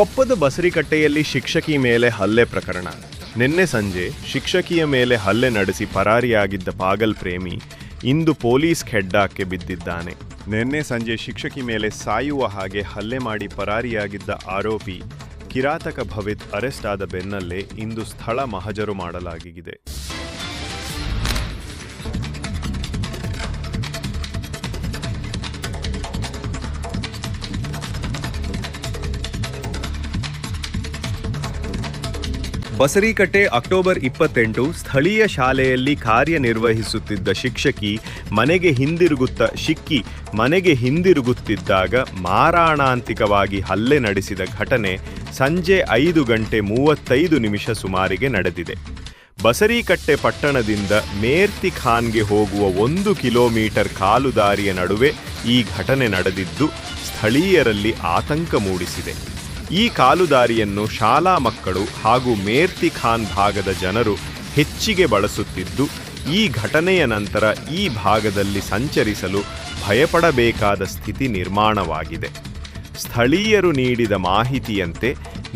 ಕೊಪ್ಪದ ಬಸರಿಕಟ್ಟೆಯಲ್ಲಿ ಶಿಕ್ಷಕಿ ಮೇಲೆ ಹಲ್ಲೆ ಪ್ರಕರಣ. ನಿನ್ನೆ ಸಂಜೆ ಶಿಕ್ಷಕಿಯ ಮೇಲೆ ಹಲ್ಲೆ ನಡೆಸಿ ಪರಾರಿಯಾಗಿದ್ದ ಪಾಗಲ್ ಪ್ರೇಮಿ ಇಂದು ಪೊಲೀಸ್ ಖೆಡ್ಡಾಕ್ಕೆ ಬಿದ್ದಿದ್ದಾನೆ. ನಿನ್ನೆ ಸಂಜೆ ಶಿಕ್ಷಕಿ ಮೇಲೆ ಸಾಯುವ ಹಾಗೆ ಹಲ್ಲೆ ಮಾಡಿ ಪರಾರಿಯಾಗಿದ್ದ ಆರೋಪಿ ಕಿರಾತಕ ಭವಿತ್ ಅರೆಸ್ಟ್ ಆದ ಬೆನ್ನಲ್ಲೇ ಇಂದು ಸ್ಥಳ ಮಹಜರು ಮಾಡಲಾಗಿದೆ. ಬಸರಿಕಟ್ಟೆ ಅಕ್ಟೋಬರ್ ಇಪ್ಪತ್ತೆಂಟು ಸ್ಥಳೀಯ ಶಾಲೆಯಲ್ಲಿ ಕಾರ್ಯನಿರ್ವಹಿಸುತ್ತಿದ್ದ ಶಿಕ್ಷಕಿ ಮನೆಗೆ ಹಿಂದಿರುಗುತ್ತ ಶಿಕ್ಕಿ ಮನೆಗೆ ಹಿಂದಿರುಗುತ್ತಿದ್ದಾಗ ಮಾರಣಾಂತಿಕವಾಗಿ ಹಲ್ಲೆ ನಡೆಸಿದ ಘಟನೆ ಸಂಜೆ ಐದು ಗಂಟೆ ಮೂವತ್ತೈದು ನಿಮಿಷ ಸುಮಾರಿಗೆ ನಡೆದಿದೆ. ಬಸರಿಕಟ್ಟೆ ಪಟ್ಟಣದಿಂದ ಮೇರ್ತಿ ಖಾನ್ಗೆ ಹೋಗುವ ಒಂದು ಕಿಲೋಮೀಟರ್ ಕಾಲುದಾರಿಯ ನಡುವೆ ಈ ಘಟನೆ ನಡೆದಿದ್ದು, ಸ್ಥಳೀಯರಲ್ಲಿ ಆತಂಕ ಮೂಡಿಸಿದೆ. ಈ ಕಾಲುದಾರಿಯನ್ನು ಶಾಲಾ ಮಕ್ಕಳು ಹಾಗೂ ಮೇರ್ತಿ ಖಾನ್ ಭಾಗದ ಜನರು ಹೆಚ್ಚಿಗೆ ಬಳಸುತ್ತಿದ್ದು, ಈ ಘಟನೆಯ ನಂತರ ಈ ಭಾಗದಲ್ಲಿ ಸಂಚರಿಸಲು ಭಯಪಡಬೇಕಾದ ಸ್ಥಿತಿ ನಿರ್ಮಾಣವಾಗಿದೆ. ಸ್ಥಳೀಯರು ನೀಡಿದ ಮಾಹಿತಿಯಂತೆ,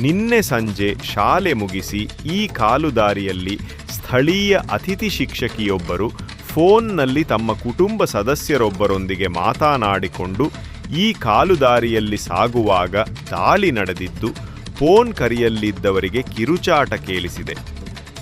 ನಿನ್ನೆ ಸಂಜೆ ಶಾಲೆ ಮುಗಿಸಿ ಈ ಕಾಲುದಾರಿಯಲ್ಲಿ ಸ್ಥಳೀಯ ಅತಿಥಿ ಶಿಕ್ಷಕಿಯೊಬ್ಬರು ಫೋನ್ನಲ್ಲಿ ತಮ್ಮ ಕುಟುಂಬ ಸದಸ್ಯರೊಬ್ಬರೊಂದಿಗೆ ಮಾತನಾಡಿಕೊಂಡು ಈ ಕಾಲುದಾರಿಯಲ್ಲಿ ಸಾಗುವಾಗ ದಾಳಿ ನಡೆದಿದ್ದು ಫೋನ್ ಕರಿಯಲ್ಲಿದ್ದವರಿಗೆ ಕಿರುಚಾಟ ಕೇಳಿಸಿದೆ.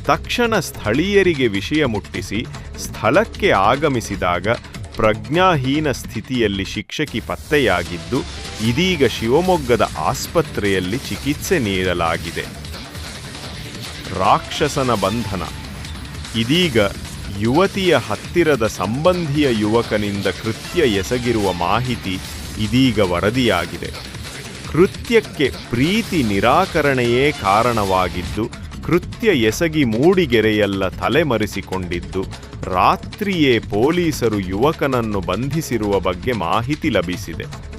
ತಕ್ಷಣ ಸ್ಥಳೀಯರಿಗೆ ವಿಷಯ ಮುಟ್ಟಿಸಿ ಸ್ಥಳಕ್ಕೆ ಆಗಮಿಸಿದಾಗ ಪ್ರಜ್ಞಾಹೀನ ಸ್ಥಿತಿಯಲ್ಲಿ ಶಿಕ್ಷಕಿ ಪತ್ತೆಯಾಗಿದ್ದು, ಇದೀಗ ಶಿವಮೊಗ್ಗದ ಆಸ್ಪತ್ರೆಯಲ್ಲಿ ಚಿಕಿತ್ಸೆ ನೀಡಲಾಗಿದೆ. ರಾಕ್ಷಸನ ಬಂಧನ. ಇದೀಗ ಯುವತಿಯ ಹತ್ತಿರದ ಸಂಬಂಧಿಯ ಯುವಕನಿಂದ ಕೃತ್ಯ ಎಸಗಿರುವ ಮಾಹಿತಿ ಇದೀಗ ವರದಿಯಾಗಿದೆ. ಕೃತ್ಯಕ್ಕೆ ಪ್ರೀತಿ ನಿರಾಕರಣೆಯೇ ಕಾರಣವಾಗಿದ್ದು, ಕೃತ್ಯ ಎಸಗಿ ಮೂಡಿಗೆರೆಯೆಲ್ಲ ತಲೆಮರೆಸಿಕೊಂಡಿದ್ದು, ರಾತ್ರಿಯೇ ಪೊಲೀಸರು ಯುವಕನನ್ನು ಬಂಧಿಸಿರುವ ಬಗ್ಗೆ ಮಾಹಿತಿ ಲಭಿಸಿದೆ.